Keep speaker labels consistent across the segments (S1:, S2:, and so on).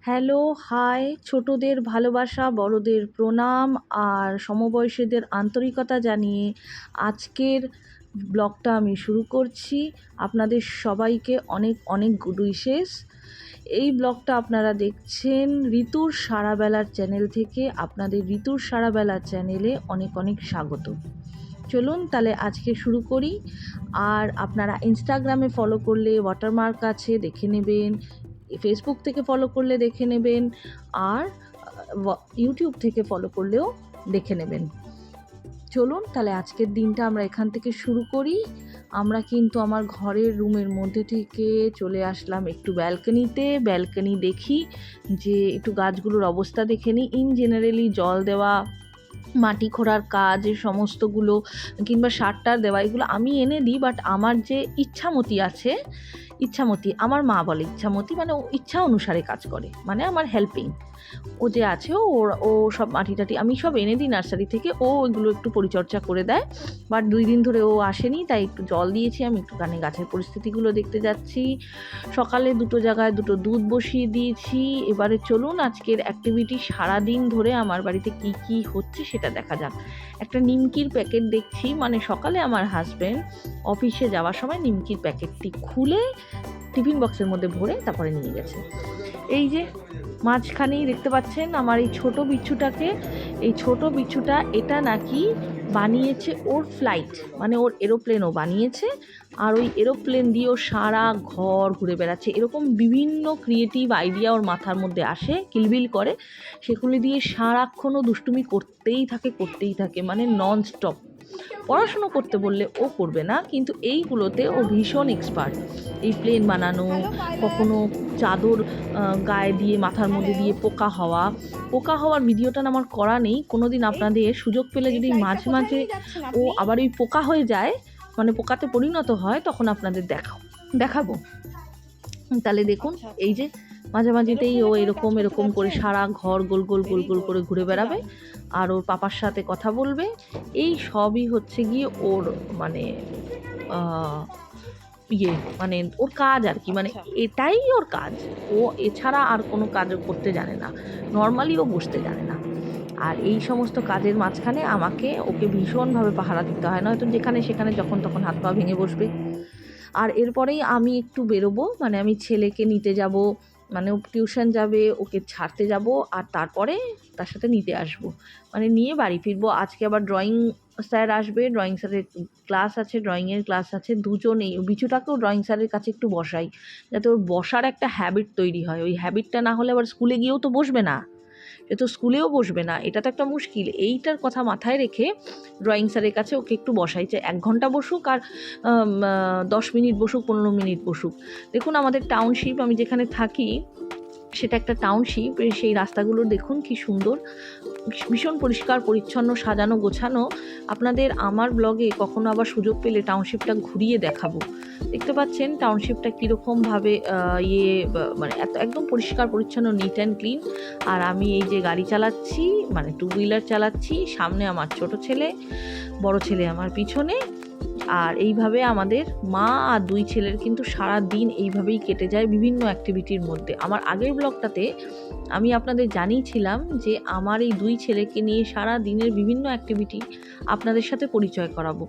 S1: Hello, high. ছোটদের ভালোবাসা, বড়দের প্রণাম আর সমবয়সীদের আন্তরিকতা জানিয়ে আজকের ব্লগটা আমি শুরু করছি। আপনাদের সবাইকে অনেক অনেক গুড উইশেস। এই ব্লগটা আপনারা দেখছেন ঋতুর সারাবেলার চ্যানেল থেকে। আপনাদের ঋতুর সারাবেলার চ্যানেলে অনেক অনেক স্বাগত। চলুন তাহলে আজকে শুরু করি। আর আপনারা ইনস্টাগ্রামে ফলো করলে ওয়াটারমার্ক আছে, দেখে নেবেন। ফেসবুক থেকে ফলো করলে দেখে নেবেন আর ইউটিউব থেকে ফলো করলেও দেখে নেবেন। চলুন তাহলে আজকের দিনটা আমরা এখান থেকে শুরু করি। আমরা কিন্তু আমার ঘরের রুমের মধ্যে থেকে চলে আসলাম একটু ব্যালকনিতে। ব্যালকনি দেখি, যে একটু গাছগুলোর অবস্থা দেখে নিই। ইন জেনারেলি জল দেওয়া মাটি খোঁড়ার কাজ, এই সমস্তগুলো কিংবা সার টার দেওয়া, এগুলো আমি এনে দিই বাট আমার যে ইচ্ছামতি আছে, ইচ্ছামতি, আমার মা বলে ইচ্ছামতি মানে ইচ্ছা অনুসারে কাজ করে মানে আমার হেল্পিং ও যে আছে, ও ও সব মাটি টাটি আমি সব এনে দিই নার্সারি থেকে, ও ওইগুলো একটু পরিচর্যা করে দেয়। বাট দুই দিন ধরে ও আসেনি, তাই একটু জল দিয়েছি, আমি একটুখানি গাছের পরিস্থিতিগুলো দেখতে যাচ্ছি। সকালে দুটো জায়গায় দুটো দুধ বসিয়ে দিয়েছি, এবারে চলুন আজকের অ্যাক্টিভিটি সারাদিন ধরে আমার বাড়িতে কি কি হচ্ছে সেটা দেখা যাক। একটা নিমকির প্যাকেট দেখছি মানে সকালে আমার হাজব্যান্ড অফিসে যাওয়ার সময় নিমকির প্যাকেটটি খুলে টিফিন বক্সের মধ্যে ভরে তারপরে নিয়ে গেছে। এই যে মাঝখানেই দেখতে পাচ্ছেন আমার এই ছোট বিচ্ছুটাকে। এই ছোট বিচ্ছুটা এটা নাকি বানিয়েছে ওর ফ্লাইট মানে ওর এরোপ্লেনও বানিয়েছে আর ওই এরোপ্লেন দিয়েও সারা ঘর ঘুরে বেড়াচ্ছে। এরকম বিভিন্ন ক্রিয়েটিভ আইডিয়া ওর মাথার মধ্যে আসে কিলবিল করে। সেগুলি দিয়ে সারাক্ষণও দুষ্টুমি করতেই থাকে করতেই থাকে মানে নন স্টপ পড়াশুনো করতে বললে ও করবে না কিন্তু এইগুলোতে ও ভীষণ এক্সপার্ট এই প্লেন বানানো কখনো চাদর গায়ে দিয়ে মাথার মধ্যে দিয়ে পোকা হওয়া। পোকা হওয়ার ভিডিওটা আমার করা নেই। কোনো দিন আপনাদের সুযোগ পেলে যদি মাঝে মাঝে ও আবার ওই পোকা হয়ে যায় মানে পোকাতে পরিণত হয় তখন আপনাদের দেখাও দেখাবো। তাহলে দেখুন এই যে মাঝামাঝিতেই ও এরকম এরকম করে সারা ঘর গোল গোল গোল গোল করে ঘুরে বেড়াবে আর ওর পাপার সাথে কথা বলবে। এই সবই হচ্ছে গিয়ে ওর মানে ইয়ে মানে ওর কাজ আর কি মানে এটাই ওর কাজ। ও এছাড়া আর কোনো কাজ করতে জানে না। নর্মালি ও বসতে জানে না। আর এই সমস্ত কাজের মাঝখানে আমাকে ওকে ভীষণভাবে পাহারা দিতে হয়। নয়তো যেখানে সেখানে যখন তখন হাত পা ভেঙে বসবে। আর এরপরেই আমি একটু বেরোবো মানে আমি ছেলেকে নিতে যাব মানে টিউশন যাবে, ওকে ছাড়তে যাব আর তারপরে তার সাথে নিতে আসব। মানে নিয়ে বাড়ি ফিরবো। আজকে আবার ড্রয়িং স্যার আসবে ড্রয়িং স্যারের ক্লাস আছে ড্রয়িংয়ের ক্লাস আছে, দুজনেই। বিচুটাকেও ড্রয়িং স্যারের কাছে একটু বসাই। যাতে ওর বসার একটা হ্যাবিট তৈরি হয়। ওই হ্যাবিটটা না হলে আবার স্কুলে গিয়েও তো বসবে না। এ তো স্কুলেও বসবে না, এটা তো একটা মুশকিল। এইটার কথা মাথায় রেখে ড্রয়িং স্যারের কাছে ওকে একটু বসাই যে এক ঘণ্টা বসুক আর দশ মিনিট বসুক, পনেরো মিনিট বসুক। দেখুন আমাদের টাউনশিপ আমি যেখানে থাকি সেটা একটা টাউনশিপ সেই রাস্তাগুলো দেখুন কি সুন্দর ভীষণ পরিষ্কার, পরিচ্ছন্ন, সাজানো, গোছানো। আপনাদের আমার ব্লগে কখনো আবার সুযোগ পেলে টাউনশিপটা ঘুরিয়ে দেখাবো। দেখতে পাচ্ছেন টাউনশিপটা কীরকমভাবে ইয়ে মানে এত, একদম পরিষ্কার, পরিচ্ছন্ন নিট অ্যান্ড ক্লিন আর আমি এই যে গাড়ি চালাচ্ছি মানে টু হুইলার চালাচ্ছি, সামনে আমার ছোট ছেলে, বড় ছেলে আমার পিছনে। আর এইভাবে আমাদের মা আর দুই ছেলের কিন্তু সারা দিন এইভাবেই কেটে যায় বিভিন্ন অ্যাক্টিভিটির মধ্যে। আমার আগের ব্লগটাতে আমি আপনাদের জানিয়েছিলাম যে আমার এই দুই ছেলেকে নিয়ে সারা দিনের বিভিন্ন অ্যাক্টিভিটি আপনাদের সাথে পরিচয় করাবো।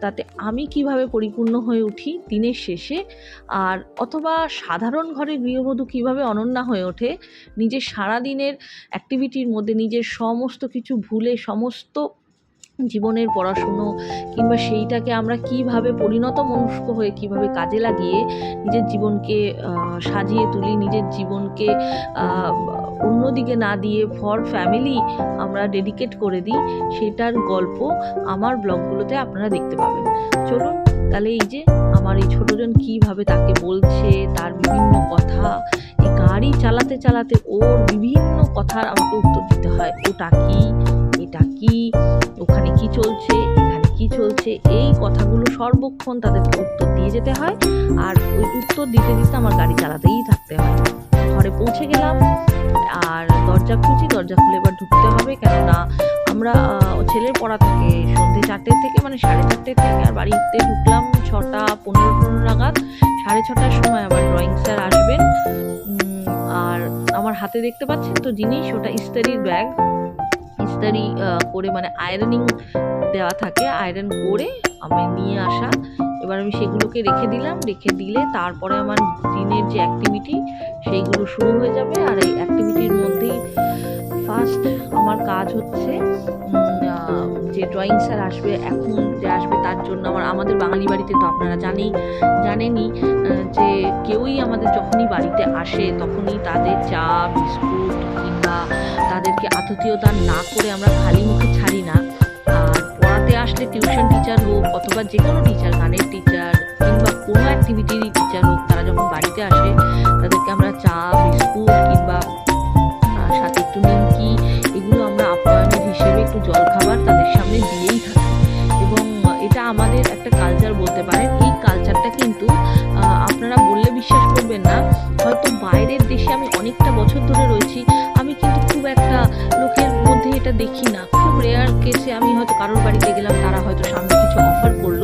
S1: তাতে আমি কীভাবে পরিপূর্ণ হয়ে উঠি দিনের শেষে আর অথবা সাধারণ ঘরে গৃহবধূ কীভাবে অনন্যা হয়ে ওঠে, নিজের সারা দিনের অ্যাক্টিভিটির মধ্যে নিজের সমস্ত কিছু ভুলে সমস্ত জীবনের পড়াশুনো কিংবা সেইটাকে আমরা কীভাবে পরিণত মনস্ক হয়ে কীভাবে কাজে লাগিয়ে নিজের জীবনকে সাজিয়ে তুলি, নিজের জীবনকে অন্যদিকে না দিয়ে ফর ফ্যামিলি আমরা ডেডিকেট করে দিই, সেটার গল্প আমার ব্লগগুলোতে আপনারা দেখতে পাবেন। চলুন, তাহলে এই যে আমার এই ছোটোজন কীভাবে তাকে বলছে, তার বিভিন্ন কথা, এই গাড়ি চালাতে চালাতে ওর বিভিন্ন কথার আমাকে উত্তর দিতে হয়, ওটা কি? এটা কি ওখানে কি চলছে, এখানে কি চলছে, এই কথাগুলো সর্বক্ষণ তাদেরকে উত্তর দিয়ে যেতে হয়। আর ওই উত্তর দিতে দিতে আমার গাড়ি চালাতেই থাকতে হয়। ঘরে পৌঁছে গেলাম, আর দরজা খুঁজি দরজা খুলে এবার ঢুকতে হবে। কেননা আমরা ছেলের পড়া থেকে সন্ধে চারটে থেকে মানে সাড়ে চারটে থেকে, আর বাড়িতে ঢুকলাম ছটা পনেরো পনেরো নাগাদ। সাড়ে ছটার সময় আবার ড্রয়িং স্যার আসবেন। আর আমার হাতে দেখতে পাচ্ছেন তো জিনিস, ওটা ইস্তারির ব্যাগ আহ, করে মানে আয়রনিং দেওয়া থাকে আয়রন করে আমি নিয়ে আসা। এবার আমি সেগুলোকে রেখে দিলাম রেখে দিলে তারপরে আমার দিনের যে অ্যাক্টিভিটি সেইগুলো শুরু হয়ে যাবে। আর এই অ্যাক্টিভিটির মধ্যেই ফার্স্ট আমার কাজ হচ্ছে যে ড্রয়িং স্যার আসবে এখন যে আসবে তার জন্য আমার আমাদের বাঙালি বাড়িতে তো আপনারা জানেই জানেনই যে কেউই আমাদের যখনই বাড়িতে আসে তখনই তাদের চা বিস্কুট তাদেরকে আতিথেয়তা না করে আমরা খালি মুখে ছাড়ি না। আর পড়াতে আসলে টিউশন টিচার হোক অথবা যে কোনো টিচার গানের টিচার কিংবা কোনো অ্যাক্টিভিটির টিচার হোক, তারা যখন বাড়িতে আসে, তাদেরকে আমরা চা, বিস্কুট কিংবা সাথে একটু নিমকি, এগুলো আমরা আপ্যায়নের হিসেবে একটু জলখাবার তাদের সামনে দিয়েই থাকি। এবং এটা আমাদের একটা কালচার বলতে পারেন। এই কালচারটা কিন্তু আপনারা বললে বিশ্বাস করবেন না, হয়তো বাইরের দেশে আমি অনেকটা বছর ধরে রয়েছি দেখি না। খুব রেয়ার কেসে আমি হয়তো কারোর বাড়িতে গেলাম, তারা হয়তো সামনে কিছু অফার করল।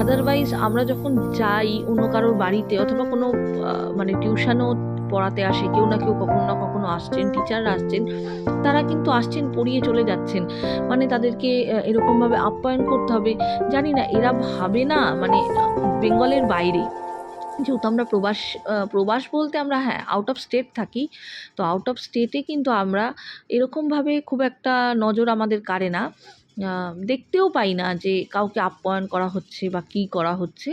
S1: আদারওয়াইজ আমরা যখন যাই অন্য কারোর বাড়িতে অথবা কোনো মানে টিউশনও পড়াতে আসে, কেউ না কেউ কখনো না কখনো আসছেন টিচাররা আসছেন, তারা কিন্তু আসছেন, পড়িয়ে চলে যাচ্ছেন। মানে তাদেরকে এরকমভাবে আপ্যায়ন করতে হবে। জানি না, এরা ভাবে না মানে বেঙ্গলের বাইরে। যেহেতু আমরা প্রবাস প্রবাস বলতে আমরা হ্যাঁ আউট অফ স্টেট থাকি, তো আউট অফ স্টেটে কিন্তু আমরা এরকমভাবে খুব একটা নজর আমাদের কাড়ে না। দেখতেও পাই না যে কাউকে আপ্যায়ন করা হচ্ছে বা কী করা হচ্ছে।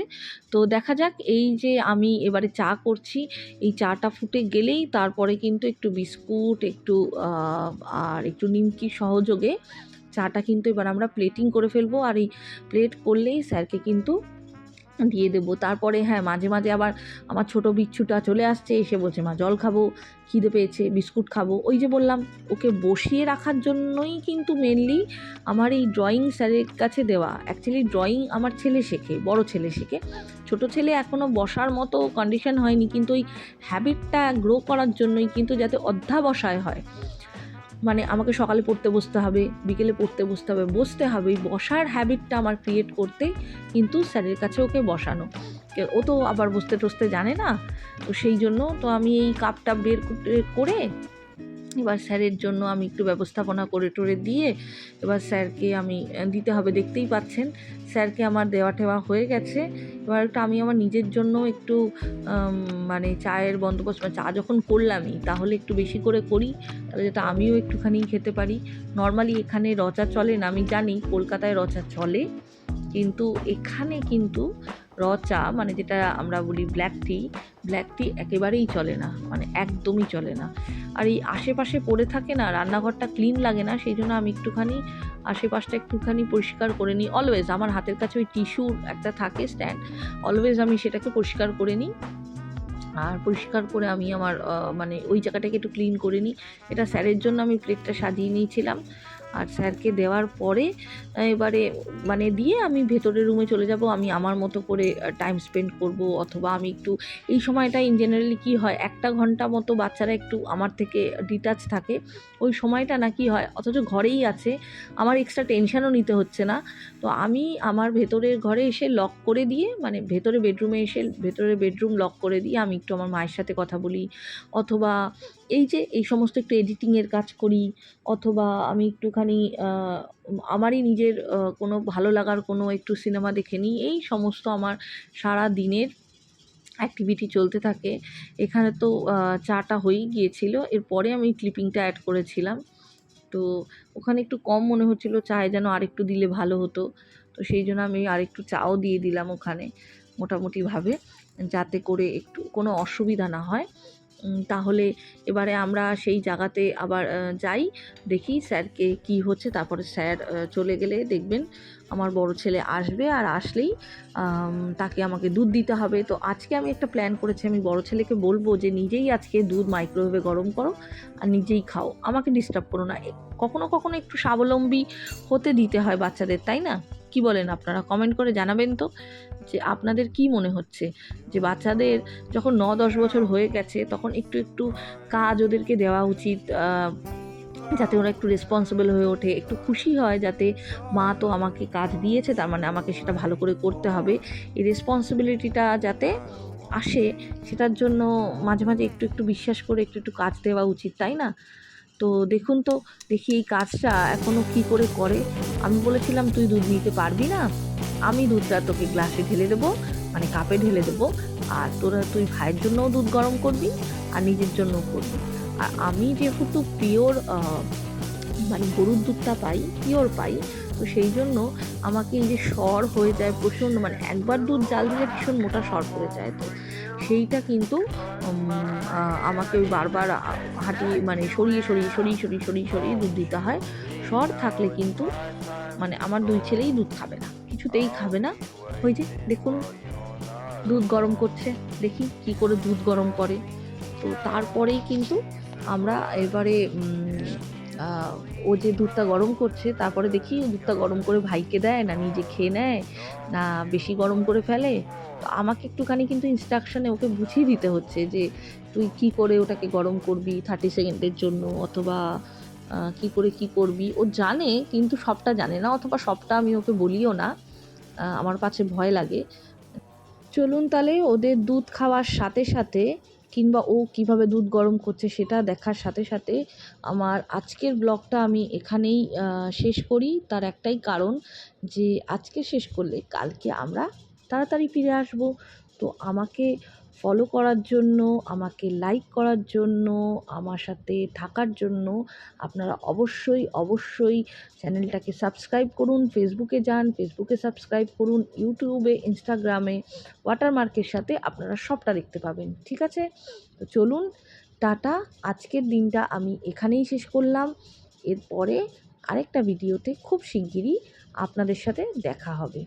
S1: তো দেখা যাক, এই যে আমি এবারে চা করছি, এই চাটা ফুটে গেলেই তারপরে কিন্তু একটু বিস্কুট, একটু আর একটু নিমকি সহযোগে চাটা কিন্তু এবার আমরা প্লেটিং করে ফেলব। আর এই প্লেট করলেই স্যারকে কিন্তু দিয়ে দেবো। তারপরে হ্যাঁ মাঝে মাঝে আবার আমার ছোট বিচ্ছুটা চলে আসছে, এসে বলছে, মা, জল খাব, খিদে পেয়েছে, বিস্কুট খাব। ওই যে বললাম, ওকে বসিয়ে রাখার জন্যই কিন্তু মেনলি আমার এই ড্রয়িং স্যারের কাছে দেওয়া। অ্যাকচুয়ালি ড্রয়িং আমার ছেলে শেখে, বড় ছেলে শেখে। ছোট ছেলে এখনও বসার মতো কন্ডিশন হয়নি, কিন্তু ওই হ্যাবিটটা গ্রো করার জন্যই কিন্তু যাতে অধ্যাবসায় হয়। মানে আমাকে সকালে পড়তে বসতে হবে, বিকেলে পড়তে বসতে হবে বসতে হবে। বসার হ্যাবিটটা আমার ক্রিয়েট করতে কিন্তু স্যারের কাছে ওকে বসানো। ও তো আবার বসতে টসতে জানে না। তো সেই জন্য তো আমি এই কাপটা বের করে এবার স্যারের জন্য আমি একটু ব্যবস্থাপনা করে টরে দিয়ে এবার স্যারকে আমি দিতে হবে, দেখতেই পাচ্ছেন। স্যারকে আমার দেওয়া টেওয়া হয়ে গেছে। এবার একটু আমি আমার নিজের জন্য একটু মানে চায়ের বন্দোবস্ত মানে চা যখন করলামই, তাহলে একটু বেশি করে করি, তাহলে যেটা আমিও একটুখানি খেতে পারি। নর্মালি এখানে রচা চলে না, আমি জানি কলকাতায় রচা চলে, কিন্তু এখানে কিন্তু র চা মানে যেটা আমরা বলি ব্ল্যাক টি ব্ল্যাক টি একেবারেই চলে না মানে একদমই চলে না। আর এই আশেপাশে পড়ে থাকে না, রান্নাঘরটা ক্লিন লাগে না সেই জন্য আমি একটুখানি আশেপাশটা একটুখানি পরিষ্কার করে নিই। অলওয়েজ আমার হাতের কাছে ওই টিস্যুর একটা থাকে স্ট্যান্ড অলওয়েজ আমি সেটাকে পরিষ্কার করে নিই। আর পরিষ্কার করে আমি আমার মানে ওই জায়গাটাকে একটু ক্লিন করে নিই। এটা স্যারের জন্য আমি প্লেটটা সাজিয়ে নিয়েছিলাম। আর স্যারকে দেওয়ার পরে, এবারে মানে দিয়ে আমি ভেতরের রুমে চলে যাব। আমি আমার মতো করে টাইম স্পেন্ড করব অথবা আমি একটু, এই সময়টা ইন জেনারেলি কী হয়, একটা ঘণ্টা মতো বাচ্চারা একটু আমার থেকে ডিটাচ থাকে। ওই সময়টা না কি হয়, অথচ ঘরেই আছে, আমার এক্সট্রা টেনশানও নিতে হচ্ছে না। তো আমি আমার ভেতরের ঘরে এসে লক করে দিয়ে মানে ভেতরে বেডরুমে এসে ভেতরে বেডরুম লক করে দিয়ে আমি একটু আমার মায়ের সাথে কথা বলি। অথবা এই যে, এই সমস্ত একটু এডিটিংয়ের কাজ করি, অথবা আমি একটুখানি আহ, আমারই নিজের কোনো ভালো লাগার কোনো একটু সিনেমা দেখে নিই। এই সমস্ত আমার সারা দিনের অ্যাক্টিভিটি চলতে থাকে। এখানে তো চাটা হয়েই গিয়েছিল। এরপরে আমি ক্লিপিংটা অ্যাড করেছিলাম। তো ওখানে একটু কম মনে হচ্ছিল চায় যেন আরেকটু দিলে ভালো হতো। তো সেই জন্য আমি আরেকটু চাও দিয়ে দিলাম ওখানে মোটামুটিভাবে যাতে করে একটু কোনো অসুবিধা না হয়। তাহলে এবারে আমরা সেই জায়গাতে আবার যাই, দেখি স্যারকে কি হচ্ছে। তারপরে স্যার চলে গেলে দেখবেন আমার বড় ছেলে আসবে আর আসলেই তাকে আমাকে দুধ দিতে হবে। তো আজকে আমি একটা প্ল্যান করেছি। আমি বড় ছেলেকে বলব যে, নিজেই আজকে দুধ মাইক্রোওয়েভে গরম করো আর নিজেই খাও। আমাকে ডিস্টার্ব করো না। কখনো কখনো একটু স্বাবলম্বী হতে দিতে হয় বাচ্চাদের, তাই না? কি বলেন আপনারা? কমেন্ট করে জানাবেন তো। যে আপনাদের কি মনে হচ্ছে? যে বাচ্চাদের যখন ন দশ বছর হয়ে গেছে, তখন একটু একটু কাজ ওদেরকে দেওয়া উচিত যাতে ওরা একটু রেসপন্সিবল হয়ে ওঠে, একটু খুশি হয় যাতে মা তো আমাকে কাজ দিয়েছে, তার মানে আমাকে সেটা ভালো করে করতে হবে। এই রেসপন্সিবিলিটিটা যাতে আসে, সেটার জন্য মাঝে মাঝে একটু একটু বিশ্বাস করে একটু একটু কাজ দেওয়া উচিত, তাই না? তো দেখুন তো, দেখি এই কাজটা এখনও কী করে করে। আমি বলেছিলাম, তুই দুধ নিতে পারবি না? আমি দুধটা তোকে গ্লাসে ঢেলে দেবো মানে কাপে ঢেলে দেবো, আর তোরা তুই ভাইয়ের জন্যও দুধ গরম করবি আর নিজের জন্যও করবি। আর আমি যেহেতু পিওর মানে গরুর দুধটা পাই, পিওর পাই, তো সেই জন্য আমাকে এই যে সর হয়ে যায় প্রচণ্ড মানে একবার দুধ জাল দিলে ভীষণ মোটা সর পড়ে যায় তো। সেইটা কিন্তু আমাকে ওই বারবার হাঁটি মানে সরিয়ে সরিয়ে সরিয়ে সরিয়ে সরিয়ে সরিয়ে দুধ দিতে হয়। সর থাকলে কিন্তু মানে আমার দুই ছেলেই দুধ খাবে না। কিছুতেই খাবে না। ওই যে, দেখুন, দুধ গরম করছে। দেখি কি করে দুধ গরম করে। তো তারপরেই কিন্তু আমরা এবারে ও যে দুধটা গরম করছে, তারপরে দেখি দুধটা গরম করে ভাইকে দেয়, না নিজে খেয়ে নেয়, না বেশি গরম করে ফেলে। তো আমাকে একটুখানি কিন্তু ইনস্ট্রাকশনে ওকে বুঝিয়ে দিতে হচ্ছে যে, তুই কি করে ওটাকে গরম করবি থার্টি সেকেন্ডের জন্য? অথবা কি করে কি করবি? ও জানে, কিন্তু সবটা জানে না, অথবা সবটা আমি ওকে বলিও না। আমার কাছে ভয় লাগে। চলুন তাহলে ওদের দুধ খাওয়ার সাথে সাথে কিংবা ও কীভাবে দুধ গরম করছে সেটা দেখার সাথে সাথে আমার আজকের ব্লগটা আমি এখানেই শেষ করি। তার একটাই কারণ যে আজকে শেষ করলে কালকে আমরা তাড়াতাড়ি ফিরে আসব। তো আমাকে ফলো করার জন্য, আমাকে লাইক করার জন্য, আমার সাথে থাকার জন্য আপনারা অবশ্যই অবশ্যই চ্যানেলটাকে সাবস্ক্রাইব করুন ফেসবুকে যান ফেসবুকে সাবস্ক্রাইব করুন ইউটিউবে ইনস্টাগ্রামে ওয়াটারমার্কের সাথে আপনারা সবটা দেখতে পাবেন, ঠিক আছে? তো চলুন, টাটা, আজকের দিনটা আমি এখানেই শেষ করলাম, এরপরে আরেকটা ভিডিওতে খুব শিগগিরই আপনাদের সাথে দেখা হবে।